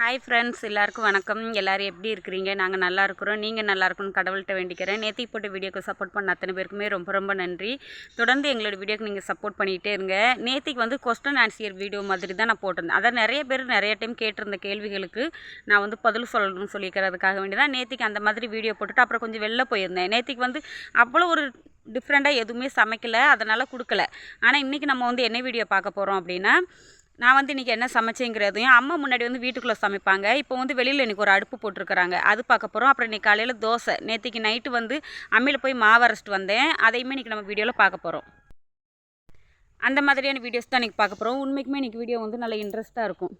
Hi friends எல்லாருக்கும் வணக்கம். எல்லோரும் எப்படி இருக்கிறீங்க? நாங்கள் நல்லா இருக்கிறோம். நீங்கள் நல்லா இருக்கணும்னு கடவுள்கிட்ட வேண்டிக்கிறேன். நேற்றுக்கு போட்ட வீடியோக்கு சப்போர்ட் பண்ண அத்தனை பேருக்குமே ரொம்ப ரொம்ப நன்றி. தொடர்ந்து எங்களோட வீடியோக்கு நீங்கள் சப்போர்ட் பண்ணிகிட்டே இருங்க. நேற்றுக்கு வந்து கொஸ்டன் ஆன்சியர் வீடியோ மாதிரி தான் நான் போட்டிருந்தேன். அதான் நிறைய பேர் நிறைய டைம் கேட்டிருந்த கேள்விகளுக்கு நான் வந்து பதில் சொல்லணும்னு சொல்லிக்கிறதுக்காக வேண்டி தான் நேற்றுக்கு அந்த மாதிரி வீடியோ போட்டுட்டு அப்புறம் கொஞ்சம் வெளில போயிருந்தேன். நேற்றுக்கு வந்து அவ்வளோ ஒரு டிஃப்ரெண்ட்டாக எதுவுமே சமைக்கலை. அதனால் கொடுக்கல. ஆனால் இன்றைக்கி நம்ம வந்து என்ன வீடியோ பார்க்க போகிறோம் அப்படின்னா நான் வந்து இன்றைக்கி என்ன சமைச்சேங்கிறதையும் அம்மா முன்னாடி வந்து வீட்டுக்குள்ளே சமைப்பாங்க. இப்போ வந்து வெளியில் இன்றைக்கி ஒரு அடுப்பு போட்டிருக்கிறாங்க. அது பார்க்க போகிறோம் அப்புறம் இன்றைக்கி காலையில் தோசை. நேற்றுக்கு நைட்டு வந்து அம்மியில் போய் மாவு அரைச்சிட்டு வந்தேன். அதையுமே இன்றைக்கி நம்ம வீடியோவில் பார்க்க போகிறோம் அந்த மாதிரியான வீடியோஸ் தான் இன்றைக்கி பார்க்க போகிறோம் உண்மைக்குமே இன்றைக்கி வீடியோ வந்து நல்ல இன்ட்ரெஸ்ட்டாக இருக்கும்.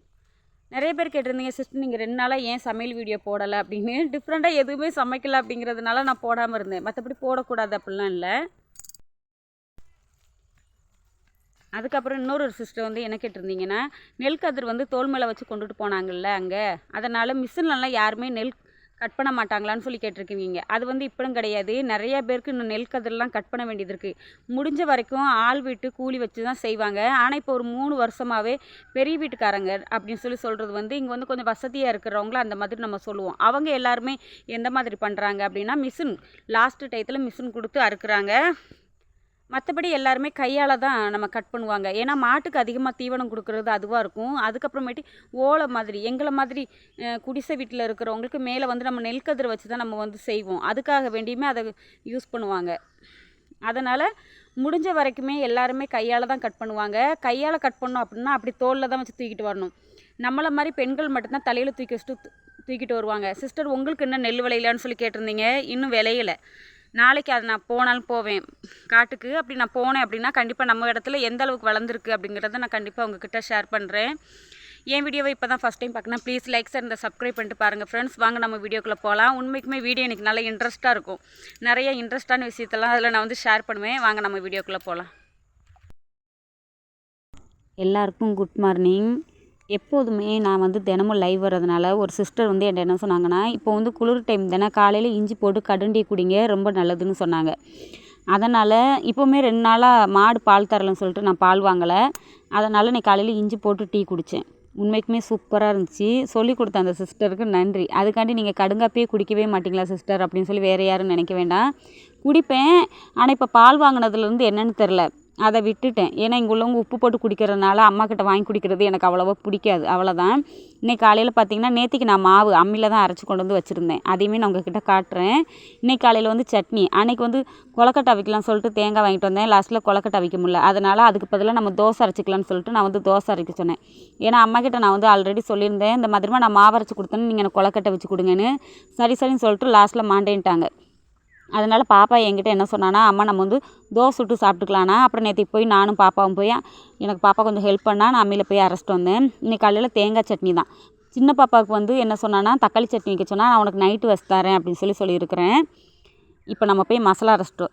நிறைய பேர் கேட்டிருந்தீங்க சிஸ்டர் நீங்கள் ரெண்டு நாளாக ஏன் சமையல் வீடியோ போடலை? அப்படின்னு. டிஃப்ரெண்ட்டாக எதுவுமே சமைக்கல அப்படிங்கிறதுனால நான் போடாமல் இருந்தேன். மற்றபடி போடக்கூடாது அப்படிலாம் இல்லை. அதுக்கப்புறம் இன்னொரு சிஸ்டர் வந்து என்ன கேட்டிருந்தீங்கன்னா நெல் கதிர் வந்து தோல் மேலே வச்சு கொண்டுட்டு போனாங்கல்ல அங்கே. அதனால் மிஷின்லலாம் யாருமே நெல் கட் பண்ண மாட்டாங்களான்னு சொல்லி கேட்டிருக்கீங்க. அது வந்து இப்படும் கிடையாது. நிறைய பேருக்கு இன்னும் நெல் கதிரெலாம் கட் பண்ண வேண்டியது இருக்குது முடிஞ்ச வரைக்கும் ஆள் விட்டு கூலி வச்சு தான் செய்வாங்க. ஆனால் இப்போ ஒரு மூணு வருஷமாகவே பெரிய வீட்டுக்காரங்க அப்படின்னு சொல்லி சொல்கிறது வந்து இங்கே வந்து கொஞ்சம் வசதியாக இருக்கிறவங்கள அந்த மாதிரி நம்ம சொல்லுவோம். அவங்க எல்லாருமே எந்த மாதிரி பண்ணுறாங்க அப்படின்னா மிஷின் லாஸ்ட்டு டயத்தில் மிஷின் கொடுத்து அறுக்குறாங்க. மற்றபடி எல்லாருமே கையால் தான் நம்ம கட் பண்ணுவாங்க. ஏன்னா மாட்டுக்கு அதிகமாக தீவனம் கொடுக்குறது அதுவாக இருக்கும். அதுக்கப்புறமேட்டு ஓலை மாதிரி எங்களை மாதிரி குடிசை வீட்டில் இருக்கிறவங்களுக்கு மேலே வந்து நம்ம நெல் கதிரை வச்சு தான் நம்ம வந்து செய்வோம். அதுக்காக வேண்டியுமே அதை யூஸ் பண்ணுவாங்க. அதனால் முடிஞ்ச வரைக்குமே எல்லாருமே கையால் தான் கட் பண்ணுவாங்க. கையால் கட் பண்ணோம் அப்படின்னா அப்படி தோலில் தான் வச்சு தூக்கிட்டு வரணும். நம்மளை மாதிரி பெண்கள் மட்டும்தான் தலையில் தூக்கி வச்சுட்டு தூக்கிட்டு வருவாங்க. சிஸ்டர் உங்களுக்கு இன்னும் நெல் விளையலான்னு சொல்லி கேட்டிருந்தீங்க. இன்னும் விளையலை. நாளைக்கு அது நான் போனாலும் போவேன். காட்டுக்கு அப்படி நான் போனேன் அப்படின்னா கண்டிப்பாக நம்ம இடத்துல எந்த அளவுக்கு வளர்ந்துருக்கு அப்படிங்கிறத நான் கண்டிப்பாக உங்ககிட்ட ஷேர் பண்ணுறேன் என் வீடியோவை இப்போ தான் ஃபஸ்ட் டைம் பார்க்கணும் ப்ளீஸ் லைக் சார் இந்த சப்ஸ்கிரைப் பண்ணிட்டு பாருங்கள் ஃப்ரெண்ட்ஸ் வாங்க நம்ம வீடியோக்குள்ளே போகலாம் உண்மைக்குமே வீடியோ எனக்கு நல்ல இன்ட்ரெஸ்ட்டாக இருக்கும். நிறைய இன்ட்ரெஸ்டான விஷயத்தெல்லாம் அதில் நான் வந்து ஷேர் பண்ணுவேன். வாங்க நம்ம வீடியோக்குள்ளே போகலாம் எல்லாருக்கும் குட் மார்னிங் எப்போதுமே நான் வந்து தினமும் லைவ் வர்றதுனால ஒரு சிஸ்டர் வந்து என்கிட்ட என்ன சொன்னாங்கன்னா இப்போ வந்து குளிர் டைம் தானே காலையில் இஞ்சி போட்டு கடுண்டி குடிங்க ரொம்ப நல்லதுன்னு சொன்னாங்க. அதனால் இப்போவுமே ரெண்டு நாளாக மாடு பால் தரலன்னு சொல்லிட்டு நான் பால் வாங்கலை. அதனால் நான் காலையில் இஞ்சி போட்டு டீ குடித்தேன் உண்மைக்குமே சூப்பராக இருந்துச்சு. சொல்லி கொடுத்த அந்த சிஸ்டருக்கு நன்றி. அதுக்காண்டி நீங்கள் கடுங்காப்பே குடிக்கவே மாட்டிங்களா சிஸ்டர் அப்படின்னு சொல்லி வேறு யாரும் நினைக்க வேண்டாம். குடிப்பேன். ஆனால் இப்போ பால் வாங்கினதுலேருந்து என்னென்னு தெரில அதை விட்டுட்டேன். ஏன்னா இங்கே உள்ளவங்க உப்பு போட்டு குடிக்கிறதுனால அம்மா கிட்ட வாங்கி குடிக்கிறது எனக்கு அவ்வளோவா பிடிக்காது. அவ்வளோதான் இன்றைக்கி காலையில் பார்த்தீங்கன்னா நேற்றுக்கு நான் மாவு அம்மியில் தான் அரைச்சி கொண்டு வந்து வச்சுருந்தேன். அதையுமே நான் உங்ககிட்ட காட்டுறேன். இன்றைக்கி காலையில் வந்து சட்னி. அன்றைக்கி வந்து கொலக்கட்டை வைக்கலாம் சொல்லிட்டு தேங்காய் வாங்கிட்டு வந்தேன். லாஸ்ட்டில் கொலக்கட்டை அவிக்க முடியல. அதனால் அதுக்கு பதிலாக நம்ம தோசை அரைச்சிக்கலாம்னு சொல்லிட்டு நான் வந்து தோசை அரைக்க சொன்னேன். ஏன்னா அம்மா கிட்ட நான் வந்து ஆல்ரெடி சொல்லியிருந்தேன். இந்த மாதிரிமா நான் மாவு அரைச்சி கொடுத்தேன்னு நீங்கள் எனக்கு கொலக்கட்டை வச்சு கொடுங்கன்னு. சரி சரின்னு சொல்லிட்டு லாஸ்ட்டில் மாண்டேன்ட்டாங்க. அதனால் பாப்பா என்கிட்ட என்ன சொன்னான்னா அம்மா நம்ம வந்து தோசை சுட்டு சாப்பிட்டுக்கலாண்ணா அப்புறம் நேற்றுக்கு போய் நானும் பாப்பாவும் போய் எனக்கு பாப்பா கொஞ்சம் ஹெல்ப் பண்ணால் நான் அம்மியில் போய் அரைச்சிட்டு வந்தேன். இன்றைக்கி காலையில் தேங்காய் சட்னி தான். சின்ன பாப்பாவுக்கு வந்து என்ன சொன்னான்னா தக்காளி சட்னி வைக்க சொன்னால் நான் உனக்கு நைட்டு வச்சு தரேன் அப்படின்னு சொல்லி சொல்லியிருக்கிறேன். இப்போ நம்ம போய் மசாலா அரைச்சிட்டு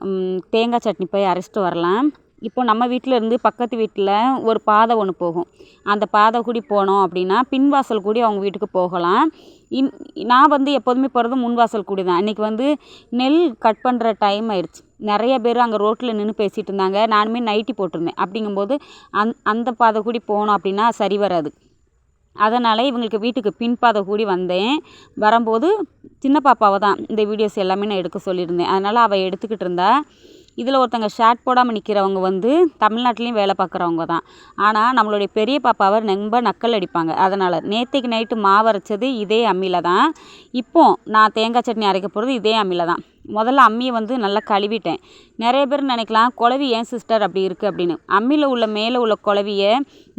தேங்காய் சட்னி போய் அரைச்சிட்டு வரலாம். இப்போ நம்ம வீட்டில் இருந்து பக்கத்து வீட்டில் ஒரு பாதை ஒன்று போகும். அந்த பாதை கூடி போனோம் அப்படின்னா பின்வாசல் கூடி அவங்க வீட்டுக்கு போகலாம். இன் நான் வந்து எப்போதுமே போகிறது முன்வாசல் கூடி தான். இன்றைக்கி வந்து நெல் கட் பண்ணுற டைம் ஆயிடுச்சு. நிறைய பேர் அங்கே ரோட்டில் நின்று பேசிகிட்டு இருந்தாங்க. நானுமே நைட்டி போட்டிருந்தேன். அப்படிங்கும்போது அந் அந்த பாதை கூடி போனோம் அப்படின்னா சரி வராது. அதனால் இவங்களுக்கு வீட்டுக்கு பின்பாதை கூடி வந்தேன். வரும்போது சின்ன பாப்பாவை தான் இந்த வீடியோஸ் எல்லாமே நான் எடுக்க சொல்லியிருந்தேன். அதனால் அவள் எடுத்துக்கிட்டு இருந்தா இதில் ஒருத்தங்க ஷார்ட் போடாமல் நிற்கிறவங்க வந்து தமிழ்நாட்டிலையும் வேலை பார்க்குறவங்க தான். ஆனால் நம்மளுடைய பெரிய பாப்பாவை ரொம்ப நக்கல் அடிப்பாங்க. அதனால் நேற்றுக்கு நைட்டு மாவு அரைச்சது இதே அம்மியில் தான். இப்போ நான் தேங்காய் சட்னி அரைக்க போகிறது இதே அம்மியில் தான். முதல்ல அம்மியை வந்து நல்லா கழுவிட்டேன். நிறைய பேர் நினைக்கலாம் குழவி ஏன் சிஸ்டர் அப்படி இருக்குது அப்படின்னு. அம்மியில் உள்ள மேலே உள்ள குழவியை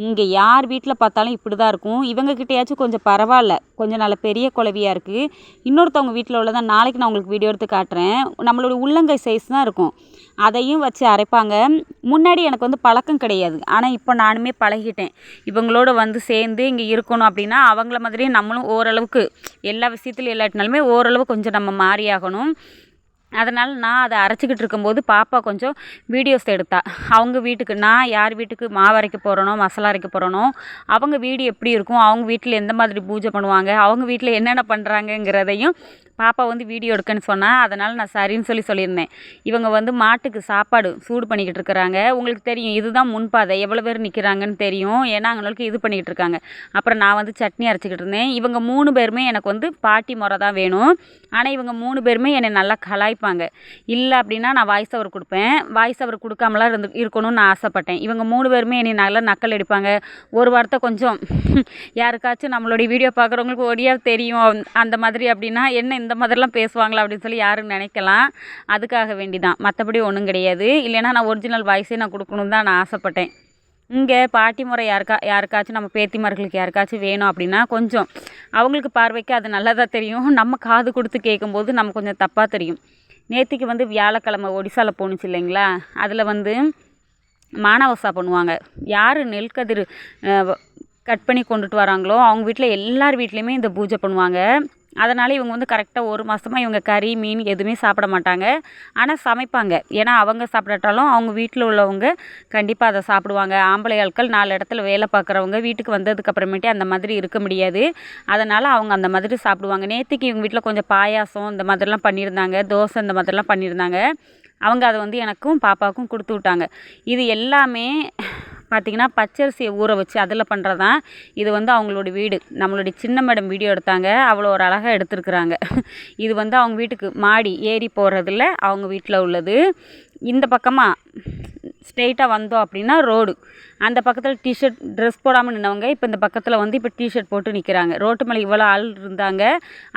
இங்கே யார் வீட்டில் பார்த்தாலும் இப்படி தான் இருக்கும் இவங்கக்கிட்டையாச்சும் கொஞ்சம் பரவாயில்ல. கொஞ்சம் நல்ல பெரிய குழவியாக இருக்குது இன்னொருத்தவங்க வீட்டில் உள்ளதான் நாளைக்கு நான் உங்களுக்கு வீடியோ எடுத்து காட்டுறேன். நம்மளோட உள்ளங்கை சைஸ் தான் இருக்கும். அதையும் வச்சு அரைப்பாங்க. முன்னாடி எனக்கு வந்து பழக்கம் கிடையாது. ஆனால் இப்போ நானுமே பழகிட்டேன். இவங்களோட வந்து சேர்ந்து இங்கே இருக்கணும் அப்படின்னா அவங்கள மாதிரியே நம்மளும் ஓரளவுக்கு எல்லா விஷயத்துலையும் இல்லாட்டினாலுமே ஓரளவு கொஞ்சம் நம்ம மாறி ஆகணும் அதனால் நான் அதை அரைச்சிக்கிட்டு இருக்கும்போது பாப்பா கொஞ்சம் வீடியோஸ் எடுத்தா. அவங்க வீட்டுக்கு நான் யார் வீட்டுக்கு மாவு அரைக்க போகிறேனோ மசாலா அரைக்க போகிறேனோ அவங்க வீடு எப்படி இருக்கும் அவங்க வீட்டில் எந்த மாதிரி பூஜை பண்ணுவாங்க அவங்க வீட்டில் என்னென்ன பண்ணுறாங்கங்கிறதையும் பாப்பா வந்து வீடியோ எடுக்கன்னு சொன்னால் அதனால் நான் சரின்னு சொல்லி சொல்லியிருந்தேன். இவங்க வந்து மாட்டுக்கு சாப்பாடு சூடு பண்ணிக்கிட்டு இருக்கிறாங்க. உங்களுக்கு தெரியும் இதுதான் முன்பாதை எவ்வளோ பேர் நிற்கிறாங்கன்னு தெரியும். ஏன்னா அவங்களுக்கு இது பண்ணிக்கிட்டு இருக்காங்க. அப்புறம் நான் வந்து சட்னி அரைச்சிக்கிட்டு இருந்தேன். இவங்க மூணு பேருமே எனக்கு வந்து பாட்டி முறை தான் வேணும். ஆனால் இவங்க மூணு பேருமே என்னை நல்லா கலாய் கலாய்ப்பாங்க இல்லை அப்படின்னா நான் வாய்ஸ் ஓவர் கொடுப்பேன். வாய்ஸ் ஓவர் கொடுக்காமலாம் இருந்து இருக்கணும்னு நான் ஆசைப்பட்டேன். இவங்க மூணு பேருமே என்னை நல்லா நக்கல் அடிப்பாங்க. ஒரு வார்த்தை கொஞ்சம் யாருக்காச்சும் நம்மளுடைய வீடியோ பார்க்குறவங்களுக்கு ஒடியாக தெரியும். அந்த மாதிரி அப்படின்னா என்ன இந்த மாதிரிலாம் பேசுவாங்களா? அப்படின்னு சொல்லி யாரும் நினைக்கலாம். அதுக்காக வேண்டி தான் மற்றபடி ஒன்றும் கிடையாது. இல்லைன்னா நான் ஒரிஜினல் வாய்ஸே நான் கொடுக்கணுன்னு தான் நான் ஆசைப்பட்டேன். இங்கே பாட்டி முறை யாருக்கா யாருக்காச்சும் நம்ம பேத்திமார்களுக்கு யாருக்காச்சும் வேணும் அப்படின்னா கொஞ்சம் அவங்களுக்கு பார்வைக்கு அது நல்லதாக தெரியும். நம்ம காது கொடுத்து கேட்கும்போது நம்ம கொஞ்சம் தப்பாக தெரியும். நேற்றுக்கு வந்து வியாழக்கிழமை ஒடிசாவில் போணுச்சு இல்லைங்களா? அதில் வந்து மானவசா பண்ணுவாங்க. யார் நெல்கதிர் கட் பண்ணி கொண்டுட்டு வராங்களோ அவங்க வீட்டில் எல்லார் வீட்லேயுமே இந்த பூஜை பண்ணுவாங்க. அதனால் இவங்க வந்து கரெக்டாக ஒரு மாதமாக இவங்க கறி மீன் எதுவுமே சாப்பிட மாட்டாங்க. ஆனால் சமைப்பாங்க. ஏன்னா அவங்க சாப்பிடாட்டாலும் அவங்க வீட்டில் உள்ளவங்க கண்டிப்பாக அதை சாப்பிடுவாங்க. ஆம்பளை ஆட்கள் நாலு இடத்துல வேலை பார்க்குறவங்க வீட்டுக்கு வந்ததுக்கப்புறமேட்டு அந்த மாதிரி இருக்க முடியாது. அதனால் அவங்க அந்த மாதிரி சாப்பிடுவாங்க. நேற்றுக்கு இவங்க வீட்டில் கொஞ்சம் பாயாசம் இந்த மாதிரிலாம் பண்ணியிருந்தாங்க. தோசை இந்த மாதிரிலாம் பண்ணியிருந்தாங்க. அவங்க அதை வந்து எனக்கும் பாப்பாவுக்கும் கொடுத்து விட்டாங்க. இது எல்லாமே பார்த்திங்கன்னா பச்சரிசியை ஊற வச்சு அதில் பண்ணுறது தான் இது வந்து அவங்களோட வீடு. நம்மளுடைய சின்ன மேடம் வீடியோ எடுத்தாங்க. அவ்வளோ ஒரு அழகாக எடுத்திருக்குறாங்க. இது வந்து அவங்க வீட்டுக்கு மாடி ஏறி போகிறதுல அவங்க வீட்டில் உள்ளது. இந்த பக்கமாக ஸ்ட்ரெயிட்டாக வந்தோம் அப்படின்னா ரோடு. அந்த பக்கத்தில் டிஷர்ட் ட்ரெஸ் போடாமல் நின்றவங்க இப்போ இந்த பக்கத்தில் வந்து இப்போ டிஷர்ட் போட்டு நிற்கிறாங்க ரோட்டு மேலே இவ்வளோ ஆள் இருந்தாங்க.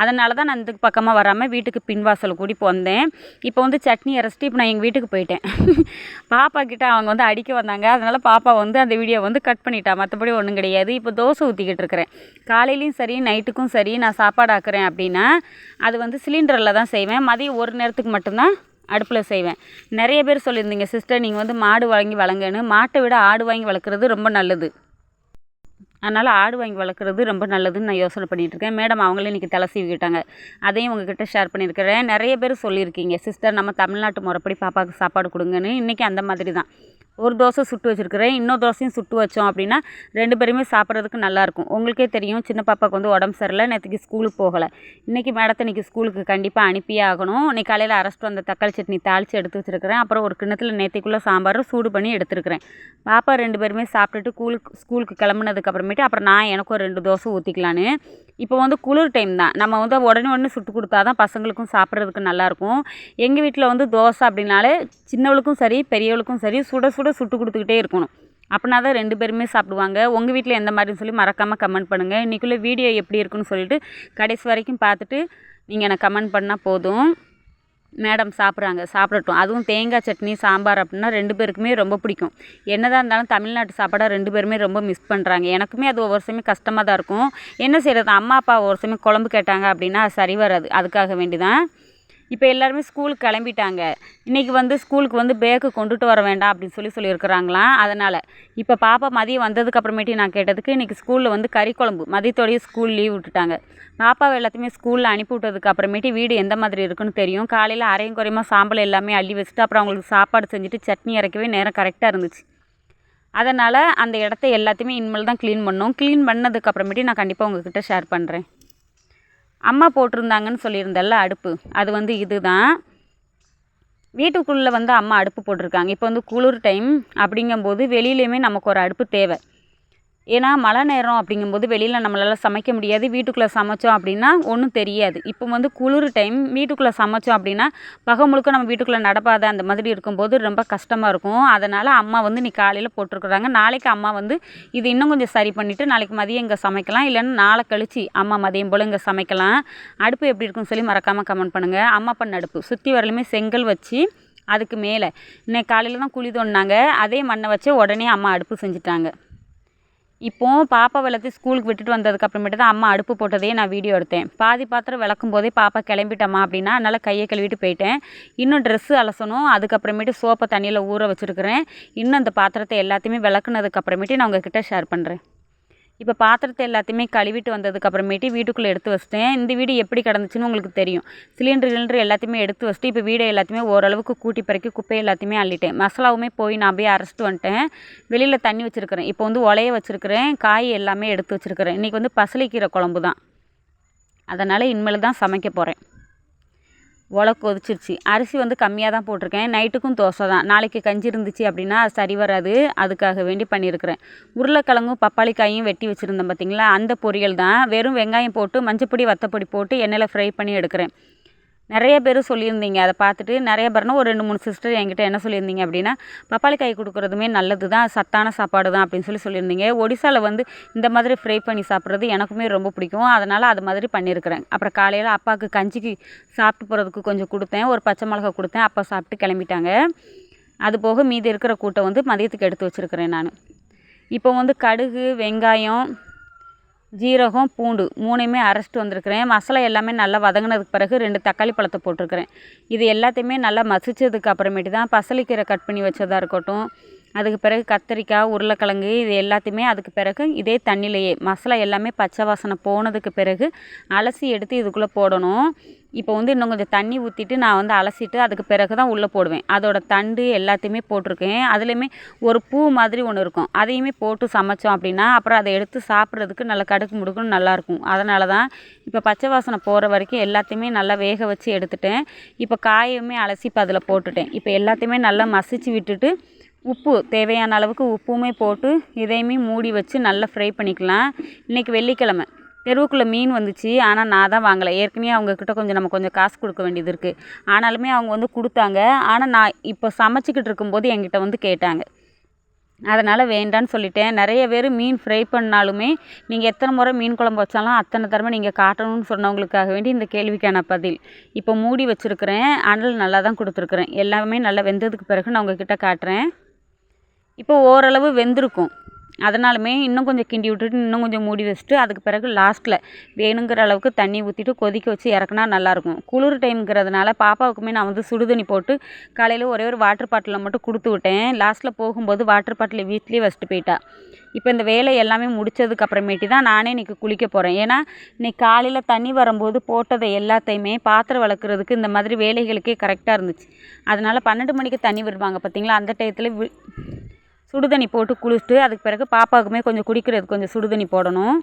அதனால தான் நான் இந்த பக்கமாக வராமல் வீட்டுக்கு பின்வாசல் கூடி வந்தேன். இப்போ வந்து சட்னி அரைச்சிட்டு இப்போ நான் எங்கள் வீட்டுக்கு போயிட்டேன். பாப்பா கிட்ட அவங்க வந்து அடிக்க வந்தாங்க. அதனால் பாப்பா வந்து அந்த வீடியோ வந்து கட் பண்ணிட்டா. மற்றபடி ஒன்றும் கிடையாது. இப்போ தோசை ஊற்றிக்கிட்டு இருக்கிறேன். காலையிலையும் சரி நைட்டுக்கும் சரி நான் சாப்பாடு ஆக்குறேன் அப்படின்னா அது வந்து சிலிண்டரில் தான் செய்வேன். மதியம் ஒரு நேரத்துக்கு மட்டும்தான் அடுப்பில் செய்வேன். நிறைய பேர் சொல்லியிருந்தீங்க சிஸ்டர் நீங்கள் வந்து மாடு வாங்கி வளங்கன்னு. மாட்டை விட ஆடு வாங்கி வளர்க்குறது ரொம்ப நல்லது. அதனால் ஆடு வாங்கி வளர்க்குறது ரொம்ப நல்லதுன்னு நான் யோசனை பண்ணிகிட்ருக்கேன் மேடம் அவங்களே இன்றைக்கி தலை சீவிக்கிட்டாங்க அதையும் உங்ககிட்ட ஷேர் பண்ணியிருக்கிறேன். நிறைய பேர் சொல்லியிருக்கீங்க சிஸ்டர் நம்ம தமிழ்நாட்டு முறைப்படி பாப்பாவுக்கு சாப்பாடு கொடுங்கன்னு. இன்றைக்கி அந்த மாதிரி தான். ஒரு தோசை சுட்டு வச்சுருக்கிறேன் இன்னொரு தோசையும் சுட்டு வச்சோம் அப்படின்னா ரெண்டு பேருமே சாப்பிட்றதுக்கு நல்லாயிருக்கும் உங்களுக்கே தெரியும் சின்ன பாப்பாவுக்கு வந்து உடம்பு சரியில்லை நேற்றுக்கு ஸ்கூலுக்கு போகலை. இன்றைக்கி மேடத்தை இன்றைக்கி ஸ்கூலுக்கு கண்டிப்பாக அனுப்பியே ஆகணும். இன்னைக்கு காலையில் அரைச்சிட்டு வந்த தக்காளி சட்னி தாளித்து எடுத்து வச்சுருக்கிறேன். அப்புறம் ஒரு கிணத்துல நேற்றுக்குள்ளே சாம்பார் சூடு பண்ணி எடுத்துருக்கிறேன். பாப்பா ரெண்டு பேருமே சாப்பிட்டுட்டு கூலுக்கு ஸ்கூலுக்கு கிளம்புனதுக்கப்புறமே அப்புறமேட்டு அப்புறம் நான் எனக்கு ஒரு ரெண்டு தோசை ஊற்றிக்கலான்னு இப்போ வந்து குளிர் டைம் தான். நம்ம வந்து உடனே உடனே சுட்டு கொடுத்தா தான் பசங்களுக்கும் சாப்பிட்றதுக்கு நல்லாயிருக்கும். எங்கள் வீட்டில் வந்து தோசை அப்படின்னாலே சின்னவளுக்கும் சரி பெரியவளுக்கும் சரி சுட சுட சுட்டு கொடுத்துக்கிட்டே இருக்கணும். அப்படின்னா தான் ரெண்டு பேருமே சாப்பிடுவாங்க. உங்கள் வீட்டில் எந்த மாதிரின்னு சொல்லி மறக்காமல் கமெண்ட் பண்ணுங்கள் இன்றைக்குள்ளே வீடியோ எப்படி இருக்குன்னு சொல்லிட்டு கடைசி வரைக்கும் பார்த்துட்டு நீங்கள் எனக்கு கமெண்ட் பண்ணால் போதும். மேடம் சாப்பிட்றாங்க சாப்பிடட்டும். அதுவும் தேங்காய் சட்னி சாம்பார் அப்படின்னா ரெண்டு பேருக்குமே ரொம்ப பிடிக்கும். என்னதான் இருந்தாலும் தமிழ்நாட்டு சாப்பாடாக ரெண்டு பேருமே ரொம்ப மிஸ் பண்ணுறாங்க எனக்குமே அது ஒவ்வொரு சமயம் கஷ்டமாக தான் இருக்கும். என்ன செய்கிறது அம்மா அப்பா ஒரு சமயம் குழம்பு கேட்டாங்க அப்படின்னா சரி வராது. அதுக்காக வேண்டி தான் இப்போ எல்லாருமே ஸ்கூலுக்கு கிளம்பிட்டாங்க. இன்றைக்கி வந்து ஸ்கூலுக்கு வந்து பேக்கு கொண்டுட்டு வர வேண்டாம் அப்படின்னு சொல்லி சொல்லியிருக்கிறாங்களாம். அதனால் இப்போ பாப்பா மதியம் வந்ததுக்கப்புறமேட்டி நான் கேட்டதுக்கு இன்றைக்கி ஸ்கூலில் வந்து கறி குழம்பு. மதியத்தோடையே ஸ்கூல் லீவ் விட்டுட்டாங்க. பாப்பாவை எல்லாத்தையுமே ஸ்கூலில் அனுப்பி விட்டதுக்கு அப்புறமேட்டு வீடு எந்த மாதிரி இருக்குன்னு தெரியும். காலையில் அரையும் குறையுமா சாம்பல் எல்லாமே அள்ளி வச்சுட்டு அப்புறம் அவங்களுக்கு சாப்பாடு செஞ்சுட்டு சட்னி இறக்கவே நேரம் கரெக்டாக இருந்துச்சு. அதனால் அந்த இடத்த எல்லாத்தையுமே இனிமேல் தான் க்ளீன் பண்ணோம் க்ளீன் பண்ணதுக்கப்புறமேட்டு நான் கண்டிப்பாக உங்ககிட்ட ஷேர் பண்ணுறேன் அம்மா போட்டிருந்தாங்கன்னு சொல்லியிருந்தேன்ல அடுப்பு. அது வந்து இது தான் வீட்டுக்குள்ளே வந்து அம்மா அடுப்பு போட்டிருக்காங்க. இப்போ வந்து குளிர் டைம் அப்படிங்கும்போது வெளியிலையுமே நமக்கு ஒரு அடுப்பு தேவை. ஏன்னா மழை நேரம் அப்படிங்கும்போது வெளியில் நம்மளால் சமைக்க முடியாது. வீட்டுக்குள்ளே சமைச்சோம் அப்படின்னா ஒன்றும் தெரியாது. இப்போ வந்து குளிர் டைம் வீட்டுக்குள்ளே சமைச்சோம் அப்படின்னா பகம் முழுக்க நம்ம வீட்டுக்குள்ளே நடப்பாத அந்த மாதிரி இருக்கும்போது ரொம்ப கஷ்டமாக இருக்கும். அதனால் அம்மா வந்து நீ காலையில் போட்டிருக்குறாங்க. நாளைக்கு அம்மா வந்து இது இன்னும் கொஞ்சம் சரி பண்ணிவிட்டு நாளைக்கு மதியம் இங்கே சமைக்கலாம். இல்லைன்னா நாளை கழிச்சு அம்மா மதியம் போல் இங்கே சமைக்கலாம். அடுப்பு எப்படி இருக்குன்னு சொல்லி மறக்காமல் கமெண்ட் பண்ணுங்கள் அம்மா பண்ண அடுப்பு. சுற்றி வரலுமே செங்கல் வச்சு அதுக்கு மேலே. இன்னைக்கு காலையில் தான் குழி தோண்டினாங்க. அதே மண்ணை வச்சு உடனே அம்மா அடுப்பு செஞ்சுட்டாங்க. இப்போது பாப்பா எல்லாத்தையும் ஸ்கூலுக்கு விட்டுட்டு வந்ததுக்கு அப்புறமேட்டு தான் அம்மா அடுப்பு போட்டதே நான் வீடியோ எடுத்தேன். பாதி பாத்திரம் விளக்கும் போதே பாப்பா கிளம்பிட்டம்மா அப்படின்னா அதனால் கையை கழுவிட்டு போயிட்டேன். இன்னும் ட்ரெஸ்ஸு அலசணும். அதுக்கப்புறமேட்டு சோப்பை தண்ணியில் ஊற வச்சுருக்கிறேன். இன்னும் அந்த பாத்திரத்தை எல்லாத்தையுமே விளக்குனதுக்கப்புறமேட்டு நான் உங்ககிட்ட ஷேர் பண்ணுறேன் இப்போ பாத்திரத்தை எல்லாத்தையுமே கழுவிட்டு வந்ததுக்கப்புறமேட்டு வீட்டுக்குள்ளே எடுத்து வச்சிட்டேன். இந்த வீடு எப்படி கிடந்துச்சுன்னு உங்களுக்கு தெரியும். சிலிண்டர் கிலிண்டர் எல்லாத்தையுமே எடுத்து வச்சுட்டு இப்போ வீடை எல்லாத்தையுமே ஓரளவுக்கு கூட்டி பிறக்கி குப்பை எல்லாத்தையுமே அள்ளிட்டேன். மசாலாவுமே போய் நான் போய் அரைச்சிட்டு வந்துட்டேன். வெளியில் தண்ணி வச்சுருக்கிறேன். இப்போ வந்து உலைய வச்சுருக்கிறேன். காய் எல்லாமே எடுத்து வச்சுருக்கிறேன். இன்றைக்கி வந்து பசலிக்கீரை குழம்பு தான் அதனால் இனிமேல் தான் சமைக்க போகிறேன் ஒலை கொதிச்சிருச்சு அரிசி வந்து கம்மியாக தான் போட்டிருக்கேன். நைட்டுக்கும் தோசை தான். நாளைக்கு கஞ்சி இருந்துச்சு அப்படின்னா அது சரி வராது. அதுக்காக வேண்டி பண்ணியிருக்கிறேன். உருளைக்கிழங்கும் பப்பாளிக்காயும் வெட்டி வச்சுருந்தேன் பார்த்தீங்களா அந்த பொரியல் தான். வெறும் வெங்காயம் போட்டு மஞ்சப்பொடி வத்தப்பொடி போட்டு எண்ணெயில் ஃப்ரை பண்ணி எடுக்கிறேன். நிறைய பேர் சொல்லியிருந்தீங்க. அதை பார்த்துட்டு நிறைய பேர்னா ஒரு ரெண்டு மூணு சிஸ்டர் என்கிட்ட என்ன சொல்லியிருந்தீங்க அப்படின்னா பப்பாளி காய் கொடுக்குறதுமே நல்லது தான் சத்தான சாப்பாடு தான் அப்படின்னு சொல்லி சொல்லியிருந்தீங்க. ஒடிசாவில் வந்து இந்த மாதிரி ஃப்ரை பண்ணி சாப்பிட்றது எனக்குமே ரொம்ப பிடிக்கும். அதனால் அது மாதிரி பண்ணியிருக்கிறேன். அப்புறம் காலையில் அப்பாவுக்கு கஞ்சிக்கு சாப்பிட்டு போகிறதுக்கு கொஞ்சம் கொடுத்தேன். ஒரு பச்சை மிளகா கொடுத்தேன். அப்பா சாப்பிட்டு கிளம்பிட்டாங்க. அது போக மீதி இருக்கிற கூட்டை வந்து மதியத்துக்கு எடுத்து வச்சுருக்கிறேன் நான். இப்போ வந்து கடுகு வெங்காயம் ஜீரகம் பூண்டு மூணையுமே அரைச்சிட்டு வந்திருக்கிறேன். மசாலா எல்லாமே நல்லா வதங்கினதுக்கு பிறகு ரெண்டு தக்காளி பழத்தை போட்டிருக்கிறேன். இது எல்லாத்தையுமே நல்லா மசிச்சதுக்கு அப்புறமேட்டு தான் பசலிக்கீரை கட் பண்ணி வச்சதாக இருக்கட்டும் அதுக்கு பிறகு கத்திரிக்காய் உருளைக்கிழங்கு இது எல்லாத்தையுமே அதுக்கு பிறகு இதே தண்ணியிலையே மசாலா எல்லாமே பச்சை வாசனை போனதுக்கு பிறகு அலசி எடுத்து இதுக்குள்ளே போடணும். இப்போ வந்து இன்னும் கொஞ்சம் தண்ணி ஊற்றிட்டு நான் வந்து அலசிட்டு அதுக்கு பிறகு தான் உள்ளே போடுவேன். அதோட தண்டு எல்லாத்தையுமே போட்டிருக்கேன். அதுலேயுமே ஒரு பூ மாதிரி ஒன்று இருக்கும். அதையுமே போட்டு சமைச்சோம் அப்படின்னா அப்புறம் அதை எடுத்து சாப்பிட்றதுக்கு நல்லா கடுக்கு முடுக்குன்னு நல்லாயிருக்கும் அதனால தான் இப்போ பச்சை வாசனை போகிற வரைக்கும் எல்லாத்தையுமே நல்லா வேக வச்சு எடுத்துட்டேன். இப்போ காயுமே அலசி இப்போ அதில் போட்டுட்டேன். இப்போ எல்லாத்தையுமே நல்லா மசிச்சு விட்டுட்டு உப்பு தேவையான அளவுக்கு உப்புமே போட்டு இதையுமே மூடி வச்சு நல்லா ஃப்ரை பண்ணிக்கலாம். இன்றைக்கி வெள்ளிக்கிழமை. தெருவுக்குள்ளே மீன் வந்துச்சு. ஆனால் நான் தான் வாங்கலை. ஏற்கனவே அவங்கக்கிட்ட கொஞ்சம் நம்ம கொஞ்சம் காசு கொடுக்க வேண்டியது இருக்குது ஆனாலுமே அவங்க வந்து கொடுத்தாங்க. ஆனால் நான் இப்போ சமைச்சிக்கிட்டு இருக்கும்போது என்கிட்ட வந்து கேட்டாங்க. அதனால் வேண்டான்னு சொல்லிட்டேன். நிறைய பேர் மீன் ஃப்ரை பண்ணாலுமே நீங்கள் எத்தனை முறை மீன் குழம்பு வச்சாலும் அத்தனை தடவை நீங்கள் காட்டணும்னு சொன்னவங்களுக்காக வேண்டி இந்த கேள்விக்கான பதில். இப்போ மூடி வச்சுருக்கிறேன். அனல் நல்லா தான் கொடுத்துருக்குறேன். எல்லாமே நல்லா வெந்ததுக்கு பிறகு நான் உங்ககிட்ட காட்டுறேன். இப்போ ஓரளவு வெந்திருக்கும். அதனாலுமே இன்னும் கொஞ்சம் கிண்டி விட்டுட்டு இன்னும் கொஞ்சம் மூடி வச்சுட்டு அதுக்கு பிறகு லாஸ்ட்டில் வேணுங்கிற அளவுக்கு தண்ணி ஊற்றிட்டு கொதிக்க வச்சு இறக்குனா நல்லாயிருக்கும். குளிர் டைம்ங்கிறதுனால பாப்பாவுக்குமே நான் வந்து சுடுதண்ணி போட்டு காலையில் ஒரே ஒரு வாட்டர் பாட்டிலில் மட்டும் கொடுத்து விட்டேன். லாஸ்ட்டில் போகும்போது வாட்டர் பாட்டில் வீட்லேயே வச்சுட்டு போயிட்டா. இப்போ இந்த வேலை எல்லாமே முடித்ததுக்கு அப்புறமேட்டி தான் நானே இன்றைக்கி குளிக்க போகிறேன் ஏன்னா இன்றைக்கி காலையில் தண்ணி வரும்போது போட்டதை எல்லாத்தையுமே பாத்திரம் வளர்க்குறதுக்கு இந்த மாதிரி வேலைகளுக்கே கரெக்டாக இருந்துச்சு. அதனால் பன்னெண்டு மணிக்கு தண்ணி விடுவாங்க பார்த்தீங்களா? அந்த டயத்தில் வி சுடுதண்ணி போட்டு குளிச்சுட்டு அதுக்கு பிறகு பாப்பாவுக்குமே கொஞ்சம் குடிக்கிறது கொஞ்சம் சுடுதண்ணி போடணும்.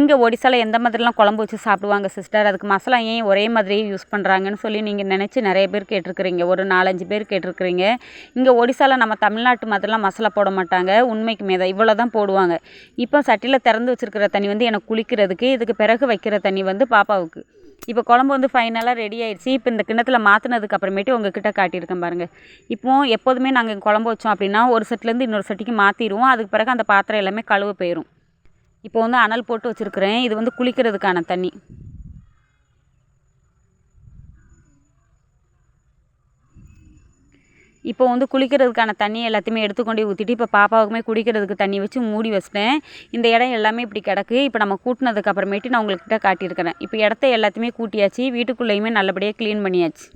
இங்கே ஒடிசாவில் எந்த மாதிரிலாம் குழம்பு வச்சு சாப்பிடுவாங்க சிஸ்டர் அதுக்கு மசாலா ஏன் ஒரே மாதிரியே யூஸ் பண்ணுறாங்கன்னு சொல்லி நீங்கள் நினச்சி நிறைய பேர் கேட்டிருக்கிறீங்க. ஒரு நாலஞ்சு பேர் கேட்டிருக்கிறீங்க. இங்கே ஒடிசாவில் நம்ம தமிழ்நாட்டு மாதிரிலாம் மசாலா போட மாட்டாங்க. உண்மைக்கு மேதா இவ்வளோ தான் போடுவாங்க. இப்போ சட்டியில் திறந்து வச்சுருக்கிற தண்ணி வந்து எனக்கு குளிக்கிறதுக்கு இதுக்கு பிறகு வைக்கிற தண்ணி வந்து பாப்பாவுக்கு. இப்போ குழம்பு வந்து ஃபைனலாக ரெடி ஆயிடுச்சு. இப்போ இந்த கிண்ணத்தில் மாற்றினதுக்கு அப்புறமேட்டு உங்ககிட்ட காட்டியிருக்கேன் பாருங்கள் இப்போ எப்போதுமே நாங்கள் குழம்பு வச்சோம் அப்படின்னா ஒரு செட்லேருந்து இன்னொரு செட்டுக்கு மாற்றிடுவோம் அதுக்கு பிறகு அந்த பாத்திரம் எல்லாமே கழுவ போயிடும் இப்போ வந்து அனல் போட்டு வச்சுருக்குறேன். இது வந்து குளிக்கிறதுக்கான தண்ணி. இப்போ வந்து குளிக்கிறதுக்கான தண்ணி எல்லாத்தையுமே எடுத்து கொண்டு ஊற்றிட்டு இப்போ பாப்பாவுக்குமே குடிக்கிறதுக்கு தண்ணி வச்சு மூடி வச்சிட்டேன். இந்த இடம் எல்லாமே இப்படி கிடக்கு. இப்போ நம்ம கூட்டினதுக்கு அப்புறமேட்டு நான் உங்கள்கிட்ட காட்டியிருக்கிறேன். இப்போ இடத்த எல்லாத்தையுமே கூட்டியாச்சு வீட்டுக்குள்ளேயுமே நல்லபடியாக க்ளீன் பண்ணியாச்சு.